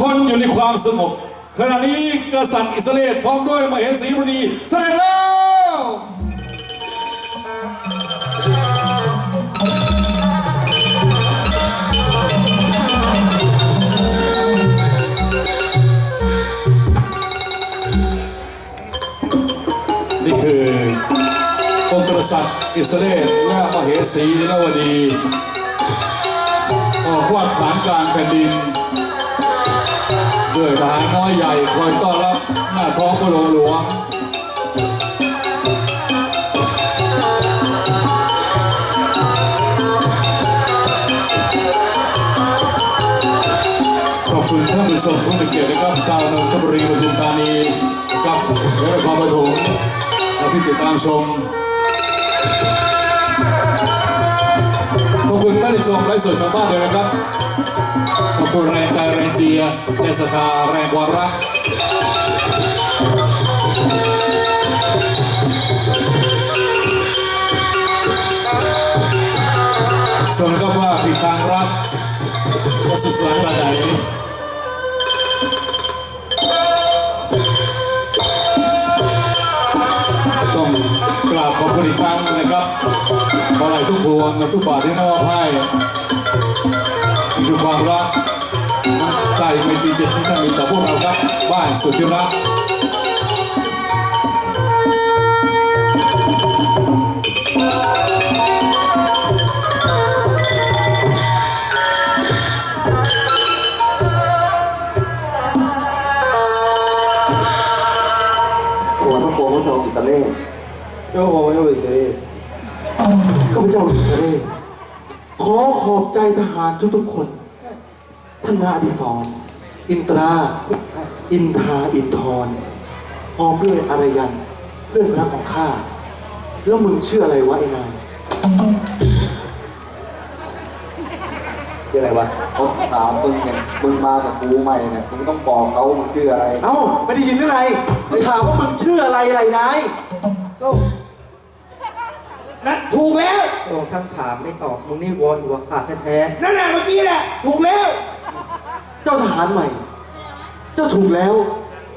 คนอยู่ในความสงบขณะนี้กษัตริย์อิสราเอลพร้อมด้วยมเหสีมุนีแสดงแล้วนี่คือองค์กษัตริย์อิสราเอลและมเหสีนวดีออกวาดฐานกลางแผ่นดิน ด้วยทหารน้อยใหญ่คอยต้อนรับหน้าท้องพระโรงหลวงขอบคุณท่านผู้ชมผู้มีเกียรตินะครับชาวนนทบุรีปทุมธานีกับและนครปฐมและที่ติดตามชมขอบคุณท่านผู้ชมไลฟ์สดทางบ้านเลยนะครับขอบคุณแรง ชียร์และศรัทธาแรงความรักส่วนก็ว่าผิดทางรักว่าสุดสวยขนาดไหนต้องกราบขอบคุณอีกครั้งนะครับขอไหลทุกพวงทุกบาทที่มอบให้นี่คือความรัก ใจไม่ตีเจ็บที่ท่านมีต่อพวกเราครับ บ้านสุดที่รักถวายพระโคมพระทองอิสราเลเจ้าของเจ้าอิสราเอลข้าพเจ้าอิสราเอลขอขอบใจทหารทุกๆคน ท่านนาอดิศรอินตรา อินทาอินทรพร้อมด้วยอารยันเพื่อนรักของข้า แล้วมึงชื่ออะไรวะไอ้นายยังไงวะเขาถามมึงเนี่ยมึงมากับกูใหม่เนี่ยมึงต้องบอกเขามึงชื่ออะไร เอ้าไม่ได้ยินหรือไงกูถามว่ามึงชื่ออะไรไรนายก็นั่นถูกแล้ว โอ้ท่านถามไม่ตอบ มึงนี่วอนหัวขาดแท้นั่นน่ะเมื่อกี้แหละ ถูกแล้ว เจ้าทหารใหม่ เจ้าถูกแล้ว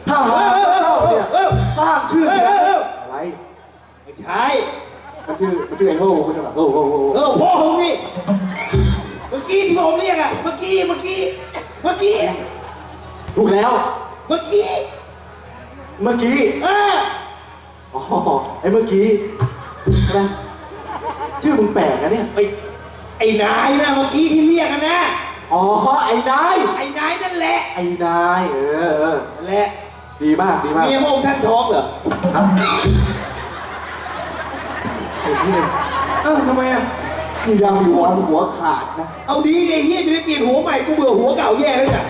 ทหารเจ้าเนี่ยเออสร้างชื่อเสียงเออเอออะไรไม่ใช่มันชื่อมันชื่อไอ้โห่คุณจะแบบโห่โห่โห่เออพ่อผมนี่เมื่อกี้ที่ผมเรียกอะเมื่อกี้เมื่อกี้เมื่อกี้ถูกแล้ว เมื่อกี้เมื่อกี้เอออ๋อไอ้เมื่อกี้ใช่ไหมชื่อมึงแปลกนะเนี่ยไอ้ไอ้นายนะเมื่อกี้ที่เรียกกันนะ อ๋อ ไอ้นาย ไอ้นายนั่นแหละไอ้นาย เออเออนั่นแหละดีมาก ดีมากเมียพระองค์ท่านท้องเหรอครับเออทำไมอะนี่ยังอยู่หัววันหัวขาดนะ เอาดีไอ้เฮียจะได้เปลี่ยนหัวใหม่กูเบื่อหัวเก่าแย่แล้วเนี่ย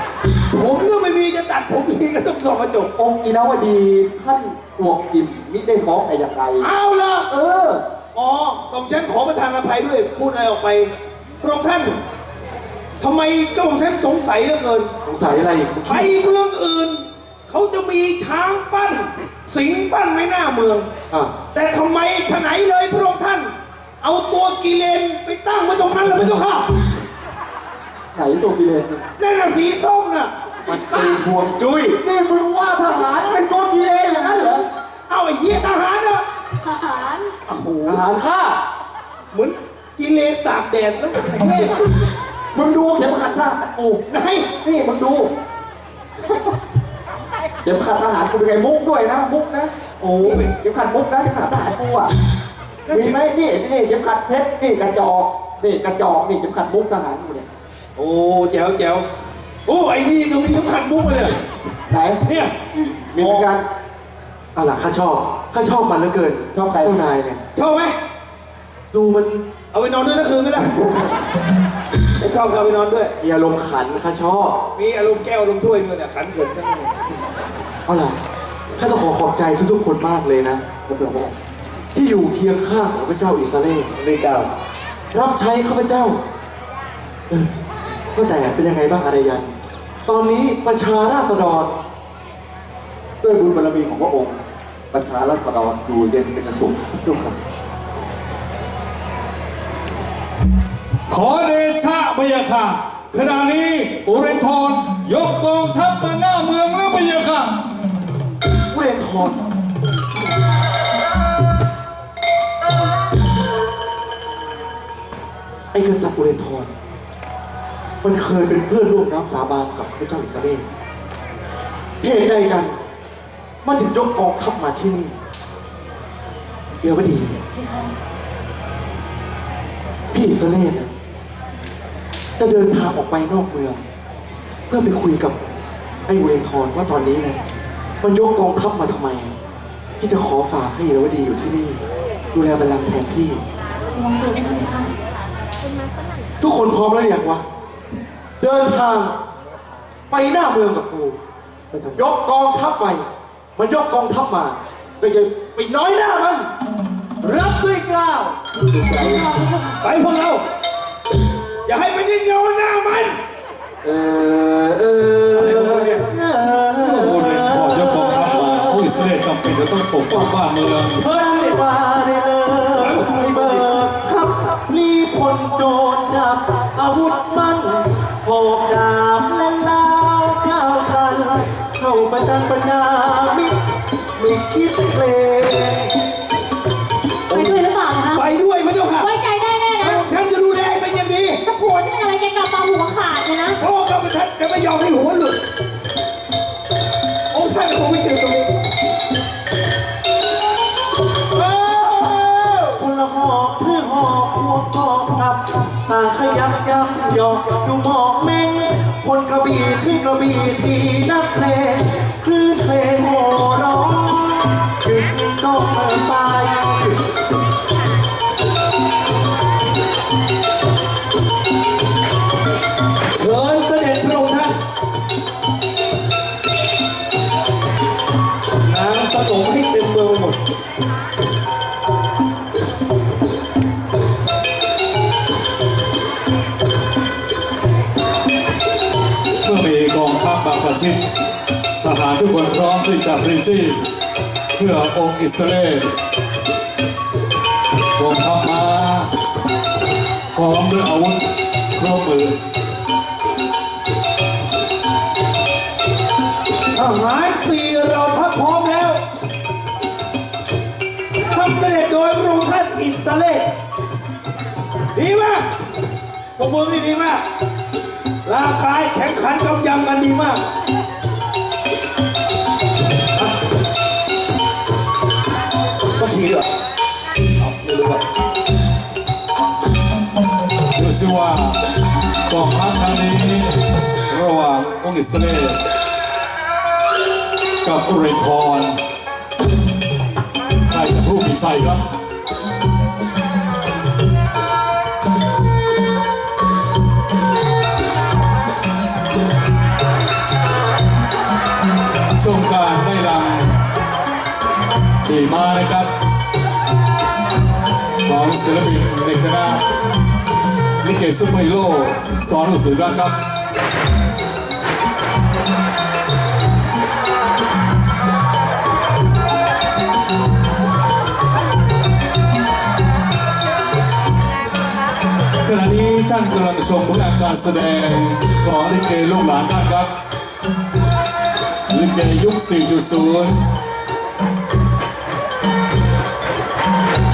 ผมก็ไม่มีจะตัดผมทีก็ต้องส่องกระจกองค์อินาวดี ท่านอวกอิ่มมิได้ท้องแต่อย่างใดเอาละเออ อ๋อกองฉันขอประทานอภัยด้วย พูดอะไรออกไปพระองค์ท่าน ทำไมกองฉันสงสัยเหลือเกิน สงสัยอะไรอีกไปเมืองอื่น เขาจะมีช้างปั้น สิงปั้นไว้หน้าเมือง อะแต่ทำไมฉไหนเลยพระองค์ท่าน เอาตัวกิเลนไปตั้งไว้ตรงนั้นแล้วพระเจ้าค่ะไหนตัวกิเลนนั่นน่ะสีส้มน่ะ มันตีห่วงจุ้ยนี่มึงว่าทหารเป็นตัวกิเลนอย่างนั้นเหรอเอาไอ้เหี้ยทหารน่ะทหารโอ้โหทหารข้าเหมือนกิเลนตากแดดแล้วแห้ง มึงดูเข็มขัดทหารกูไหนนี่มึงดู เข็มขัดทหารกูเป็นไงมุกด้วยนะ มุกนะ โอ้เข็มขัดมุกนะเข็มขัดทหารกูอะมีไหมนี่นี่เข็มขัดเพชรนี่กระจอกนี่กระจอกนี่เข็มขัดมุกทหารกูเนี่ยโอ้แจ๋วแจ๋วโอ้ไอ้นี่ก็มีเข็มขัดมุกเลยไหนเนี่ยมีเหมือนกันเอาล่ะข้าชอบข้าชอบมันเหลือเกินชอบใครเจ้านายเนี่ยชอบไหมดูมันเอาไปนอนด้วยทั้งคืนก็ได้ไม่ ชอบก็เอาไปนอนด้วย มีอารมณ์ขันข้าชอบมีอารมณ์แก้วอารมณ์ถ้วยด้วยเนี่ยขันเขินจังเลยเอาล่ะข้าต้องขอขอบใจทุกๆคนมากเลยนะที่อยู่เคียงข้างของพระเจ้าอิสราเอลเลยเก้ารับใช้ข้าพเจ้าเออก็แต่เป็นยังไงบ้างอารยัน ตอนนี้ประชาราษฎร ด้วยบุญบารมีของพระองค์ ประชารัษฎรอยู่เย็นเป็นสุขทุกคน ขอเดชะพยาค่ะขณะนี้อุเรนทรยกกองทัพมาหน้าเมืองหรือไม่ยังค่ะเรทอนไอ้กษัตริย์อุเรนทรมันเคยเป็นเพื่อนร่วมน้ำสาบานกับพระเจ้าอิสราเอลเหตุใดกัน มันถึงยกกองทัพมาที่นี่ เดี๋ยวดี พี่อิสราเอลน่ะ จะเดินทางออกไปนอกเมือง เพื่อไปคุยกับไอ้อุเรนทรว่าตอนนี้นะมันยกกองทัพมาทำไม ที่จะขอฝากให้เยาวดีอยู่ที่นี่ ดูแลบัลลังก์แทนพี่ ลองดูได้ไหมคะทุกคนพร้อมแล้วหรือยังวะ เดินทางไปหน้าเมืองกับกูยกกองทัพไป มันยกกองทัพมา ก็จะไปน้อยหน้ามัน รับด้วยกล้าว ไปพวกเรา อย่าให้มันยิ่งเงาหน้ามันเออเออโอเรนทอนยกกองทัพมาผู้อิสราเอลจำเป็นจะต้องปกป้องบ้านเมืองเฮ้ยมาได้เลยให้เบิกทัพรีพลโจรจับอาวุธมันหอกดาบและลาวก้าวทัน เข้าประจันประจามิตรไม่คิดเพลง ยอมให้หัวหลุดองค์ท่านคงไม่เกี่ยวตรงนี้เอ้าคนละหอกเพื่อหอกพวกกองทัพต่างขยักย้ำหยอกดูหมอกแม่งคนกระบี่ที่กระบี่ที่นักเพลงคลื่นเพลงโหร้องจึงก็เปิด ชิดทหารทุกคนพร้อมที่จะพรีซีเพื่อองค์อิสราเอลกองทัพมาพร้อมด้วยอาวุธครบมือทหารสี่เราทัพพร้อมแล้วทัพเสด็จโดยพระองค์ท่านอิสราเอลดีมากพวกมึงนี่ดีมากร่างกายแข็งขันกำยำกันดีมาก หว่างองค์อิสเอลกับเรนทรใครจะผู้มีชัยครับช่วงการได้รำขี่มานะครับ ของศิลปินในคณะลิเกซุปเปอร์ฮีโร่สอนหนังสือรักครับ ขณะนี้ท่านกำลังชมผลงานการแสดงของลิเกลูกหลานท่านครับลิเกยุค 4.0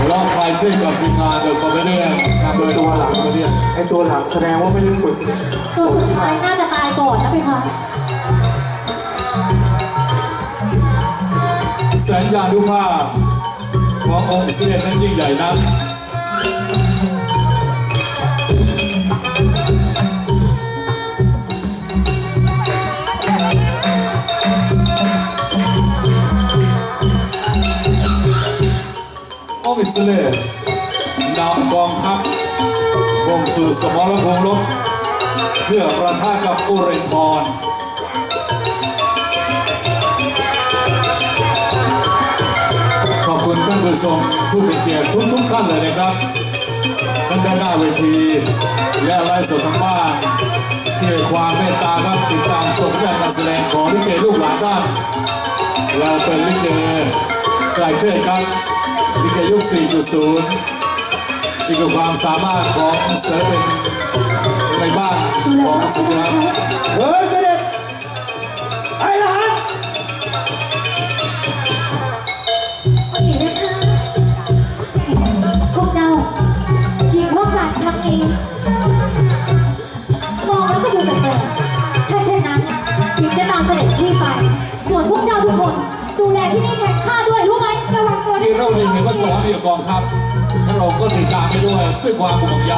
รอบคลายเครียดกับทีมงานเดอะคอมเมดี้นำโดยตัวหลังคอมเมดี้ไอตัวหลังแสดงว่าไม่ได้ฝึกตัวสุดท้ายน่าจะตายก่อนนะพี่คะแสนยานุภาพขององค์อิสราเอลนั้นยิ่งใหญ่นัก องค์อิสราเอลนำกองทัพลงสู่สมรภูมิรบเพื่อประทะกับอุเรนทรขอบคุณท่านผู้ชมผู้มีเกียรติทุกทุกท่านเลยนะครับทั้งด้านหน้าเวที และไลฟ์สดทางบ้านที่ความเมตตาครับติดตามชมการแสดงของลิเกลูกหลานท่านเราเป็นลิเกไกลเคลื่อนครับ ลิเกยุค 4.0 นี่คือความสามารถของเสือเป็นในบ้านของสุษานัข วังตัวที่เราเห็นว่าสอนอยู่กองทัพพระองค์ก็ติดตามไปด้วยด้วยความห่วงใย